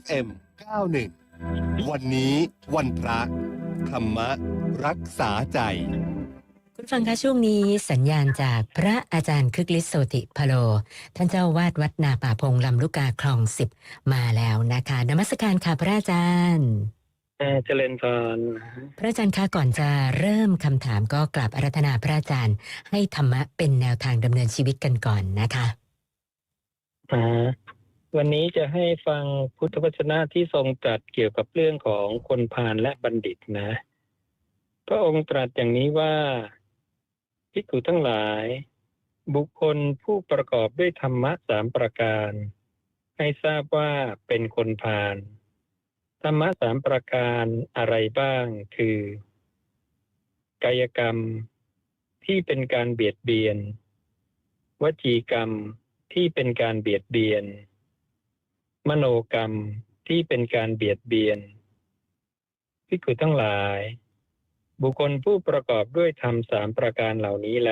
FM 91 วันนี้วันพระธรรมรักษาใจ คุณฟังคะช่วงนี้สัญญาณจากพระอาจารย์คึกฤทธิ์โสติพโล ท่านเจ้าวาดวัดนาป่าพงลำลูกกาคลองสิบมาแล้วนะคะนมัสการค่ะพระอาจารย์เอ่อเจริญพรพระอาจารย์คะก่อนจะเริ่มคำถามก็กลับอารัธนาพระอาจารย์ ให้ธรรมะเป็นแนวทางดำเนินชีวิตกันก่อนนะคะอ่า วันนี้จะให้ฟังพุทธวจนะที่ทรงตรัสเกี่ยวกับเรื่องของคนพาลและบัณฑิตนะ พระองค์ตรัสอย่างนี้ว่าภิกษุทั้งหลาย บุคคลผู้ประกอบด้วยธรรมะสามประการ ให้ทราบว่าเป็นคนพาลธรรมะสามประการอะไรบ้าง คือ กายกรรมที่เป็นการเบียดเบียน วจีกรรมที่เป็นการเบียดเบียน มโนกรรมที่เป็นการเบียดเบียนพิกุทั้งหลาย บุคคลผู้ประกอบด้วยธรรมสามประการเหล่านี้แล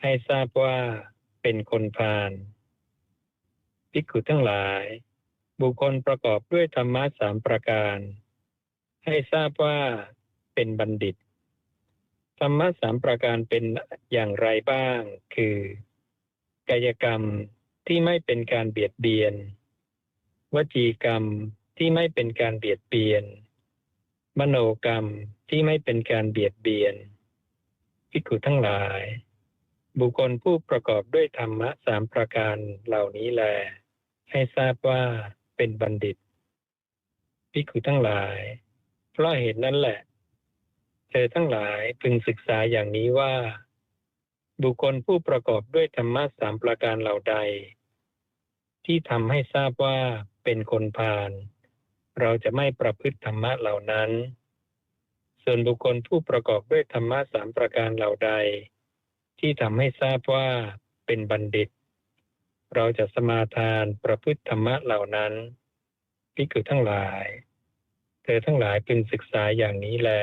ให้ทราบว่าเป็นคนพาลพิกุทั้งหลาย บุคคลประกอบด้วยธรรมะสามประการ ให้ทราบว่าเป็นบัณฑิต ธรรมะสามประการเป็นอย่างไรบ้าง คือ กายกรรมที่ไม่เป็นการเบียดเบียน วจีกรรมที่ไม่เป็นการเบียดเบียน มโนกรรมที่ไม่เป็นการเบียดเบียนพิกุทั้งหลาย บุคคลผู้ประกอบด้วยธรรมะสามประการเหล่านี้แล ให้ทราบว่าเป็นบัณฑิตพิกุทั้งหลาย เพราะเหตุนั้นแหละ เธอทั้งหลายพึงศึกษาอย่างนี้ว่า บุคคลผู้ประกอบด้วยธรรมะสามประการเหล่าใด ที่ทำให้ทราบว่า เป็นคนพาลเราจะไม่ประพฤติธรรมะเหล่านั้น ส่วนบุคคลผู้ประกอบด้วยธรรมะสามประการเหล่าใด ที่ทำให้ทราบว่าเป็นบัณฑิต เราจะสมาทานประพฤติธรรมะเหล่านั้นพิกุทั้งหลาย เธอทั้งหลายพึงศึกษาอย่างนี้และ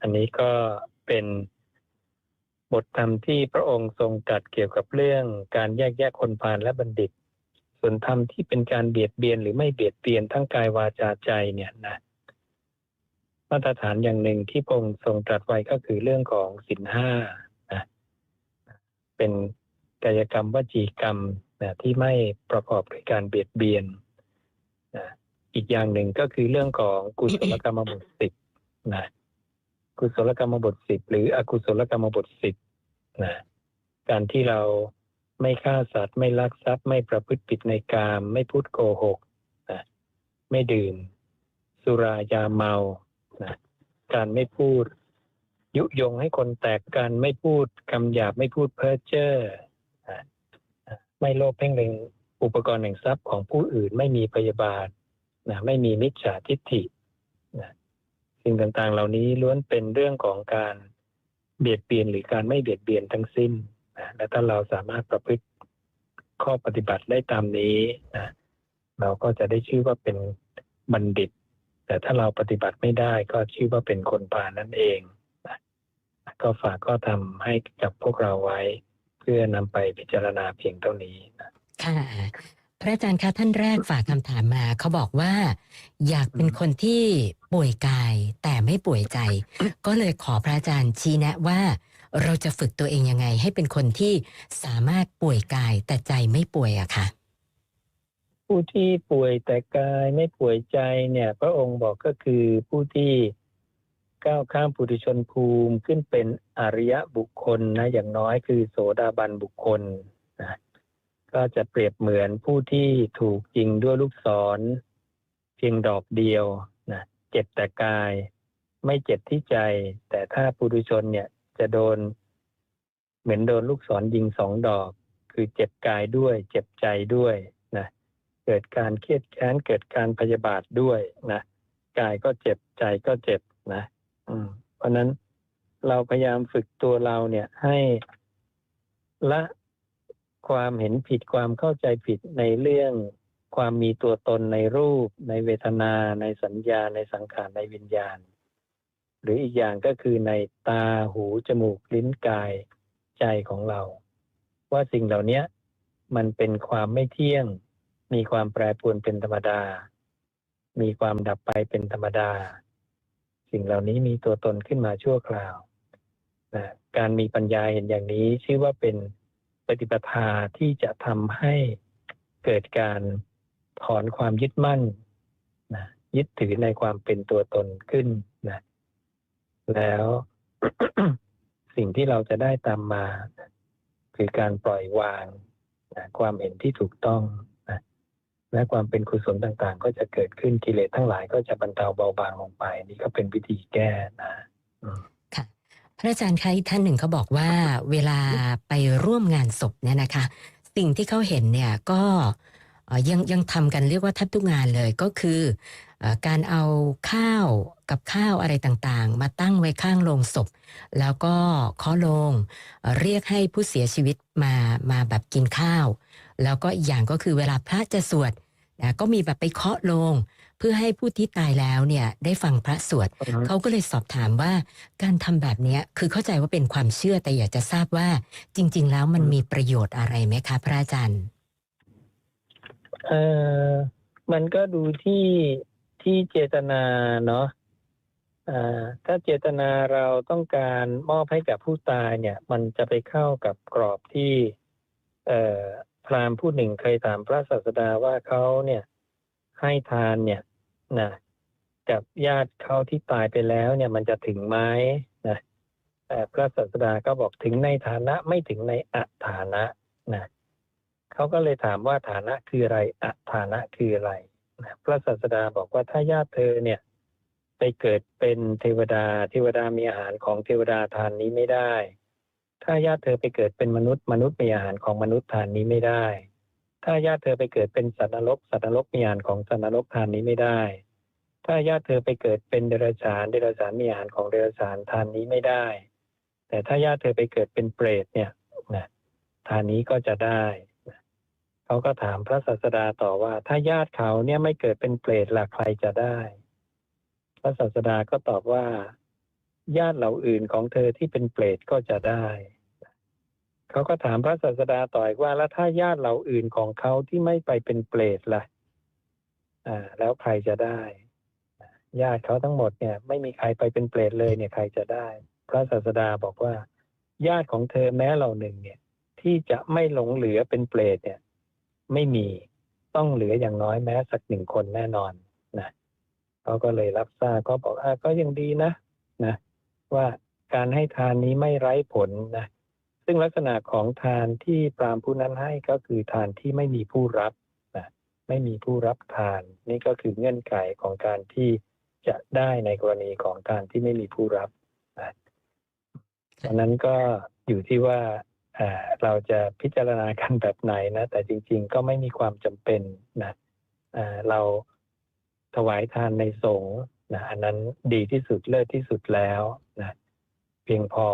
อันนี้ก็เป็นบทธรรมที่พระองค์ทรงตรัสเกี่ยวกับเรื่องการแยกแยะคนพาลและบัณฑิต ส่วนธรรมที่เป็นการเบียดเบียนหรือไม่เบียดเบียนทั้งกายวาจาใจเนี่ยนะมาตรฐานอย่างหนึ่งที่พระองค์ทรงตรัสไว้ก็คือเรื่องของสินห้านะเป็นกายกรรมวจีกรรมนะที่ไม่ประกอบด้วยการเบียดเบียนนะอีกอย่างหนึ่งก็คือเรื่องของกุศลกรรมบทสิบนะกุศลกรรมบทสิบหรืออกุศลกรรมบทสิบนะการที่เรา ไม่ฆ่าสัตว์ไม่ลักทรัพย์ ไม่ประพฤติผิดในกาม ไม่พูดโกหกนะไม่ดื่ม สุรายาเมานะการไม่พูด ยุยงให้คนแตกกันไม่พูดคำหยาบไม่พูดเพ้อเจ้อนะไม่โลภเพ่งเล็งอุปกรณ์แห่งทรัพย์ของผู้อื่นไม่มีพยาบาทนะไม่มีมิจฉาทิฏฐินะสิ่งต่างๆ เหล่านี้ล้วนเป็นเรื่องของการเบียดเบียนหรือการไม่เบียดเบียนทั้งสิ้น นะและถ้าเราสามารถประพฤติข้อปฏิบัติได้ตามนี้นะเราก็จะได้ชื่อว่าเป็นบัณฑิต แต่ถ้าเราปฏิบัติไม่ได้ก็ชื่อว่าเป็นคนพานั่นเองนะก็ฝากก็ทำให้กับพวกเราไว้ เพื่อนำไปพิจารณาเพียงเท่านี้นะค่ะพระอาจารย์คะท่านแรกฝากคำถามมาเขาบอกว่า อยากเป็นคนที่ป่วยกายแต่ไม่ป่วยใจ ก็เลยขอพระอาจารย์ชี้แนะว่า เราจะฝึกตัวเองยังไง ให้เป็นคนที่สามารถป่วยกายแต่ใจไม่ป่วยอะค่ะผู้ที่ป่วยแต่กายไม่ป่วยใจเนี่ย พระองค์บอกก็คือผู้ที่ก้าวข้ามปุถุชนภูมิขึ้นเป็นอริยบุคคลนะอย่างน้อยคือโสดาบันบุคคลนะก็จะเปรียบเหมือนผู้ที่ถูกยิงด้วยลูกศร เพียงดอกเดียวนะเจ็บแต่กาย ไม่เจ็บที่ใจ แต่ถ้าปุถุชนเนี่ย จะโดน เหมือนโดนลูกศรยิงสองดอก คือเจ็บกายด้วย เจ็บใจด้วยนะเกิดการเครียดแค้นเกิดการพยาบาทด้วยนะกายก็เจ็บใจก็เจ็บนะ อืม เพราะฉะนั้นเราพยายามฝึกตัวเราเนี่ยให้ละความเห็นผิดความเข้าใจผิดในเรื่องความมีตัวตนในรูป ในเวทนา ในสัญญาในสังขารในวิญญาณ หรืออีกอย่างก็คือในตาหูจมูกลิ้นกายใจของเรา ว่าสิ่งเหล่านี้มันเป็นความไม่เที่ยง มีความแปรปรวนเป็นธรรมดา มีความดับไปเป็นธรรมดา สิ่งเหล่านี้มีตัวตนขึ้นมาชั่วคราวนะการมีปัญญาเห็นอย่างนี้ชื่อว่าเป็นปฏิปทาที่จะทำให้เกิดการถอนความยึดมั่นนะยึดถือในความเป็นตัวตนขึ้นนะ แล้ว สิ่งที่เราจะได้ตามมา คือการปล่อยวางนะความเห็นที่ถูกต้องนะและความเป็นกุศลต่างๆ ก็จะเกิดขึ้นกิเลสทั้งหลายก็จะบรรเทาเบาบางลงไป นี่ก็เป็นวิธีแก้นะค่ะพระอาจารย์คะอีกท่านหนึ่งเขาบอกว่า เวลาไปร่วมงานศพเนี่ยนะคะ สิ่งที่เขาเห็นเนี่ยก็ยังยังทำกันเรียกว่าแทบทุกงานเลยก็คือการเอาข้าว กับข้าวอะไรต่างๆ มาตั้งไว้ข้างโลงศพ แล้วก็เคาะโลงเอ่อเรียกให้ผู้เสียชีวิตมามาแบบกินข้าว แล้วก็อีกอย่างก็คือเวลาพระจะสวดนะก็มีแบบไปเคาะโลง เพื่อให้ผู้ที่ตายแล้วเนี่ยได้ฟังพระสวดเขาก็เลยสอบถามว่าการทำแบบเนี้ยคือเข้าใจว่าเป็นความเชื่อแต่อยากจะทราบว่า จริง ๆ แล้วมันมีประโยชน์อะไรไหมคะพระอาจารย์เอ่อมันก็ดูที่ที่เจตนาเนาะอ่า ถ้าเจตนาเราต้องการมอบให้กับผู้ตายเนี่ย มันจะไปเข้ากับกรอบที่พราหมณ์ผู้หนึ่งเคยถามพระศาสดาว่าเขาเนี่ยให้ทานเนี่ยนะกับญาติเขาที่ตายไปแล้วเนี่ยมันจะถึงไหมนะแต่พระศาสดาก็บอกถึงในฐานะไม่ถึงในอัฐานะนะเขาก็เลยถามว่าฐานะคืออะไรอัฐานะคืออะไรนะพระศาสดาบอกว่าถ้าญาติเธอเนี่ย เกิดเป็นเทวดา เทวดามีอาหารของเทวดาทานนี้ไม่ได้ ถ้าญาติเธอไปเกิดเป็นมนุษย์ มนุษย์มีอาหารของมนุษย์ทานนี้ไม่ได้ ถ้าญาติเธอไปเกิดเป็นสัตว์นรก สัตว์นรกมีอาหารของสัตว์นรกทานนี้ไม่ได้ ถ้าญาติเธอไปเกิดเป็นเดรัจฉาน เดรัจฉานมีอาหารของเดรัจฉานทานนี้ไม่ได้ แต่ถ้าญาติเธอไปเกิดเป็นเปรตเนี่ยนะทานนี้ก็จะได้เขาก็ถามพระศาสดาต่อว่า ถ้าญาติเขาเนี่ยไม่เกิดเป็นเปรตล่ะใครจะได้ ระศาสดาก็ตอบว่า ญาติเหล่าอื่นของเธอที่เป็นเปรตก็จะได้ เขาก็ถามพระศาสดาต่ออีกว่าแล้วถ้าญาติเหล่าอื่นของเขาที่ไม่ไปเป็นเปรตล่ะ อ่า แล้วใครจะได้ ญาติเขาทั้งหมดเนี่ย ไม่มีใครไปเป็นเปรตเลยเนี่ยใครจะได้ พระศาสดาบอกว่า ญาติของเธอแม้เหล่าหนึ่งเนี่ย ที่จะไม่หลงเหลือเป็นเปรตเนี่ย ไม่มีต้องเหลืออย่างน้อยแม้สักหนึ่งคนแน่นอนนะ เขาก็เลยรับทราบก็บอกอ่าก็ยังดีนะนะว่าการให้ทานนี้ไม่ไร้ผลนะซึ่งลักษณะของทานที่ปรามผู้นั้นให้ก็คือทานที่ไม่มีผู้รับนะไม่มีผู้รับทาน นี่ก็คือเงื่อนไขของการที่จะได้ในกรณีของการที่ไม่มีผู้รับนะดังนั้นก็อยู่ที่ว่าเราจะพิจารณากันแบบไหนนะ แต่จริง ๆ ก็ไม่มีความจำเป็นนะเรา ถวายทานในสงฆ์นะอันนั้นดีที่สุดเลิศที่สุดแล้วนะเพียงพอ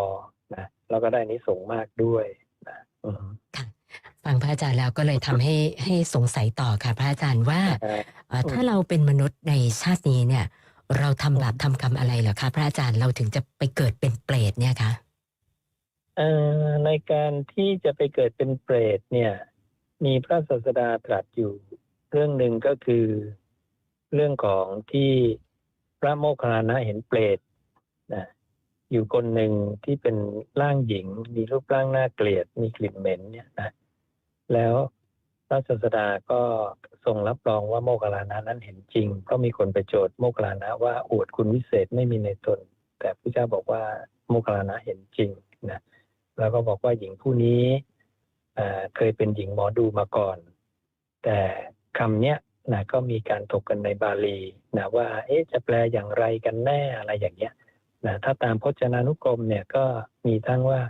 นะแล้วก็ได้นิสงส์มากด้วยนะอือฮึฟังพระอาจารย์แล้วก็เลยทำให้ให้สงสัยต่อค่ะพระอาจารย์ว่าอ่าเอ่อถ้าเราเป็นมนุษย์ในชาตินี้เนี่ย เราทำบาปทำกรรมอะไรเหรอคะพระอาจารย์เราถึงจะไปเกิดเป็นเปรตเนี่ยคะเอ่อในการที่จะไปเกิดเป็นเปรตเนี่ย มีพระศาสดาตรัสอยู่เรื่องหนึ่งก็คือ เรื่องของที่พระโมคคัลลานะเห็นเปรตนะอยู่คนหนึ่งที่เป็นร่างหญิง มีรูปร่างน่าเกลียด มีกลิ่นเหม็นเนี่ยนะแล้วพระศาสดาก็ทรงรับรองว่าโมคคัลลานะนั้นเห็นจริง ก็มีคนไปโจทย์โมคคัลลานะว่าอวดคุณวิเศษไม่มีในตน แต่พระเจ้าบอกว่าโมคคัลลานะเห็นจริงนะแล้วก็บอกว่าหญิงผู้นี้เอ่อเคยเป็นหญิงหมอดูมาก่อน แต่คำเนี้ย นะก็มีการถกกันในบาลีนะว่าเอ๊ะจะแปลอย่างไรกันแน่อะไรอย่างเงี้ยนะถ้าตามพจนานุกรมเนี่ยก็มีทั้งว่า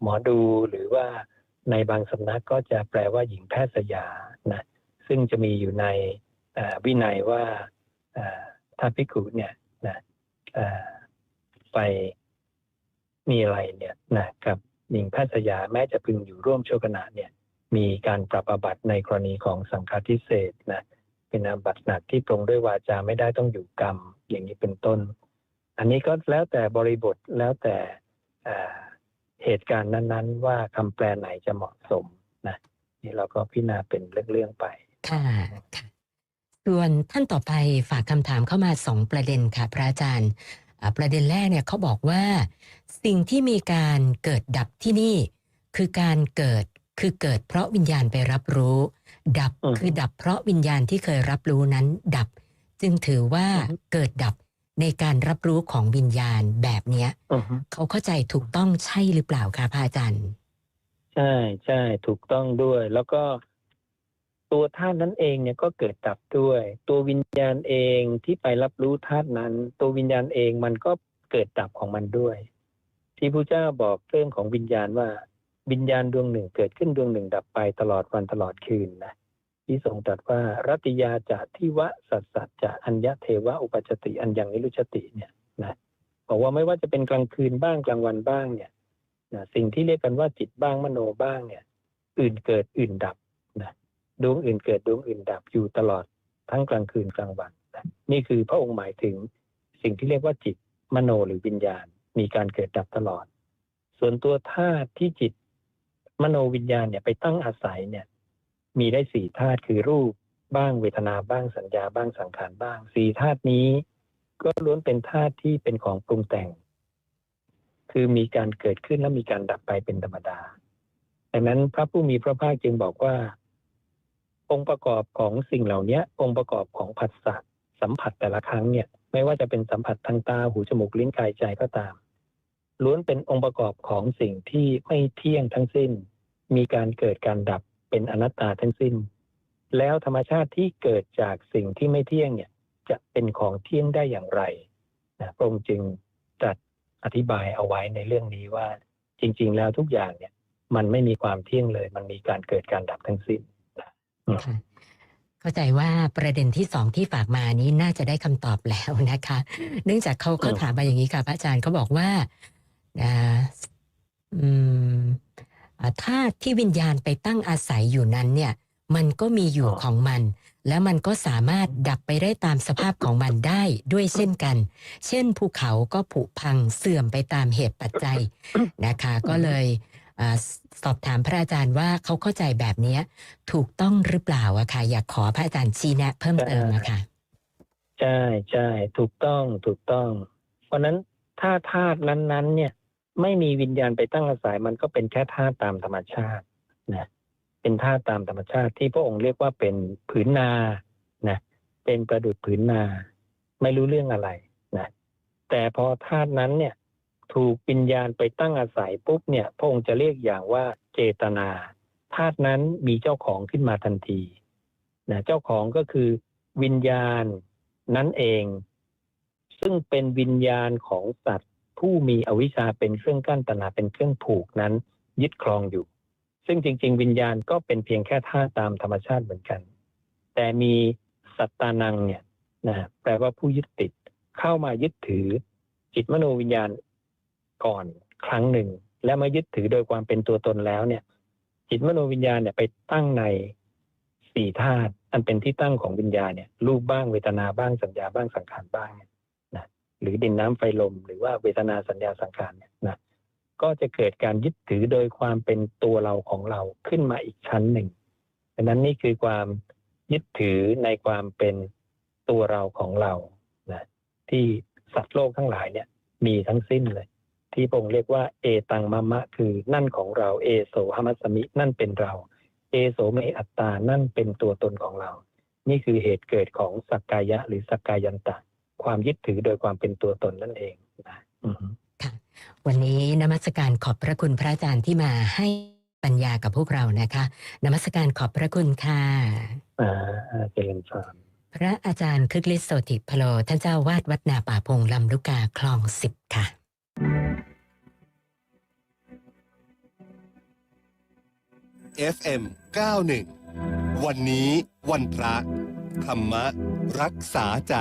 หมอดูหรือว่าในบางสำนักก็จะแปลว่าหญิงแพทย์สยานะซึ่งจะมีอยู่ในวินัยว่าถ้าภิกุเนี่ยนะเอ่อไปมีอะไรเนี่ยนะกับหญิงแพทย์สยาแม้จะพึงอยู่ร่วมโชั่วขณะเนี่ย มีการปรับอาบัติในกรณีของสังฆาทิเศษนะเป็นอาบัติหนักที่ปรงด้วยวาจาไม่ได้ต้องอยู่กรรม อย่างนี้เป็นต้น อันนี้ก็แล้วแต่บริบทแล้วแต่เหตุการณ์นั้นๆ ว่าคำแปลไหนจะเหมาะสมนะนี่เราก็พิจารณาเป็นเรื่องๆไป ค่ะค่ะส่วนท่านต่อไปฝากคำถามเข้ามาสองประเด็นค่ะ พระอาจารย์ ประเด็นแรกเนี่ยเขาบอกว่า สิ่งที่มีการเกิดดับที่นี่ คือการเกิด คือเกิดเพราะวิญญาณไปรับรู้ ดับอือฮึคือดับเพราะวิญญาณที่เคยรับรู้นั้นดับ จึงถือว่าอือฮึเกิดดับในการรับรู้ของวิญญาณแบบเนี้ยอือฮึเขาเข้าใจถูกต้องใช่หรือเปล่าคะพระอาจารย์ ใช่ใช่ถูกต้องด้วย แล้วก็ตัวธาตุนั้นเองเนี่ยก็เกิดดับด้วย ตัววิญญาณเองที่ไปรับรู้ธาตุนั้น ตัววิญญาณเองมันก็เกิดดับของมันด้วย ที่พระเจ้าบอกเรื่องของวิญญาณว่า วิญญาณดวงหนึ่งเกิดขึ้นดวงหนึ่งดับไปตลอดวันตลอดคืนนะที่ทรงตรัสว่ารัตยาจะทิวะสัสสัจจะอัญญะเทวะอุปจจติอัญญังนิรุชติเนี่ยนะบอกว่าไม่ว่าจะเป็นกลางคืนบ้างกลางวันบ้างเนี่ยนะสิ่งที่เรียกกันว่าจิตบ้างมโนบ้างเนี่ย อื่นเกิดอื่นดับนะดวงอื่นเกิดดวงอื่นดับอยู่ตลอดทั้งกลางคืนกลางวันนะนี่คือพระองค์หมายถึงสิ่งที่เรียกว่าจิตมโนหรือวิญญาณ มีการเกิดดับตลอด ส่วนตัวธาตุที่จิต มโนวิญญาณเนี่ยไปตั้งอาศัยเนี่ย มีได้สี่ธาตุคือรูปบ้างเวทนาบ้างสัญญาบ้างสังขารบ้างสี่ธาตุนี้ ก็ล้วนเป็นธาตุที่เป็นของปรุงแต่ง คือมีการเกิดขึ้นและมีการดับไปเป็นธรรมดาดังนั้นพระผู้มีพระภาคจึงบอกว่า องค์ประกอบของสิ่งเหล่านี้องค์ประกอบของผัสสะสัมผัสแต่ละครั้งเนี่ย ไม่ว่าจะเป็นสัมผัสทางตาหูจมูกลิ้นกายใจก็ตาม ล้วนเป็นองค์ประกอบของสิ่งที่ไม่เที่ยงทั้งสิ้น มีการเกิดการดับเป็นอนัตตาทั้งสิ้น แล้วธรรมชาติที่เกิดจากสิ่งที่ไม่เที่ยงเนี่ยจะเป็นของเที่ยงได้อย่างไรนะพระองค์จึงตรัสอธิบายเอาไว้ในเรื่องนี้ว่า จริง ๆ แล้วทุกอย่างเนี่ย มันไม่มีความเที่ยงเลย มันมีการเกิดการดับทั้งสิ้นค่ะเข้าใจว่าประเด็นที่สองที่ฝากมานี้น่าจะได้คำตอบแล้วนะคะ เนื่องจากเขาเขาอืมถามมาอย่างนี้ค่ะพระอาจารย์เขาบอกว่า อ่าอืมอ่าธาตุที่วิญญาณไปตั้งอาศัยอยู่นั้นเนี่ย มันก็มีอยู่ของมัน แล้วมันก็สามารถดับไปได้ตามสภาพของมันได้ด้วยเช่นกัน เช่นภูเขาก็ผุพังเสื่อมไปตามเหตุปัจจัยนะคะ ก็เลยอาสอบถามพระอาจารย์ว่าเขาเข้าใจแบบเนี้ยถูกต้องหรือเปล่าอะค่ะอยากขอพระอาจารย์ชี้แนะ เพิ่มเติมอะค่ะใช่ใช่ถูกต้องถูกต้อง เพราะฉะนั้นถ้าธาตุนั้นๆ เนี่ย ไม่มีวิญญาณไปตั้งอาศัยมันก็เป็นแค่ธาตุตามธรรมชาตินะเป็นธาตุตามธรรมชาติที่พระองค์เรียกว่าเป็นผืนนานะเป็นประดุจผืนนา ไม่รู้เรื่องอะไรนะแต่พอธาตุนั้นเนี่ยถูกวิญญาณไปตั้งอาศัยปุ๊บเนี่ยพระองค์จะเรียกอย่างว่าเจตนาธาตุนั้นมีเจ้าของขึ้นมาทันทีนะเจ้าของก็คือวิญญาณนั่นเอง ซึ่งเป็นวิญญาณของสัตว์ ผู้มีอวิชชาเป็นเครื่องกั้นตนาเป็นเครื่องผูกนั้น ยึดครองอยู่ ซึ่งจริง ๆ วิญญาณก็เป็นเพียงแค่ธาตุตามธรรมชาติเหมือนกัน แต่มีสัตตานังเนี่ยนะแปลว่าผู้ยึดติดเข้ามายึดถือจิตมโนวิญญาณก่อนครั้งหนึ่ง และมายึดถือโดยความเป็นตัวตนแล้วเนี่ย จิตมโนวิญญาณเนี่ยไปตั้งในสี่ธาตุอันเป็นที่ตั้งของวิญญาณเนี่ยรูปบ้างเวทนาบ้างสัญญาบ้างสังขารบ้างเนี่ย หรือดินน้ำไฟลม หรือว่าเวทนาสัญญาสังขารเนี่ยนะก็จะเกิดการยึดถือโดยความเป็นตัวเราของเราขึ้นมาอีกชั้นหนึ่งดังนั้นนี่คือความยึดถือในความเป็นตัวเราของเรานะที่สัตว์โลกทั้งหลายเนี่ยมีทั้งสิ้นเลย ที่พงค์เรียกว่า เอตังมะมะ คือนั่นของเราเอโสหมัสมิ นั่นเป็นเรา เอโสเมอัตตานั่นเป็นตัวตนของเรา นี่คือเหตุเกิดของสักกายะหรือสักกายันตะ ความยึดถือโดยความเป็นตัวตนนั่นเองนะอือฮึวันนี้นมัสการขอบพระคุณพระอาจารย์ที่มาให้ปัญญากับพวกเรานะคะ นมัสการขอบพระคุณค่ะอ่าอ่าเจริญพรพระอาจารย์คึกฤทธิ์โสติพโลท่านเจ้าวาดวัดนาป่าพงลำลูกกาคลองสิบค่ะ FM 91วันนี้วันพระ ธรรมรักษาใจ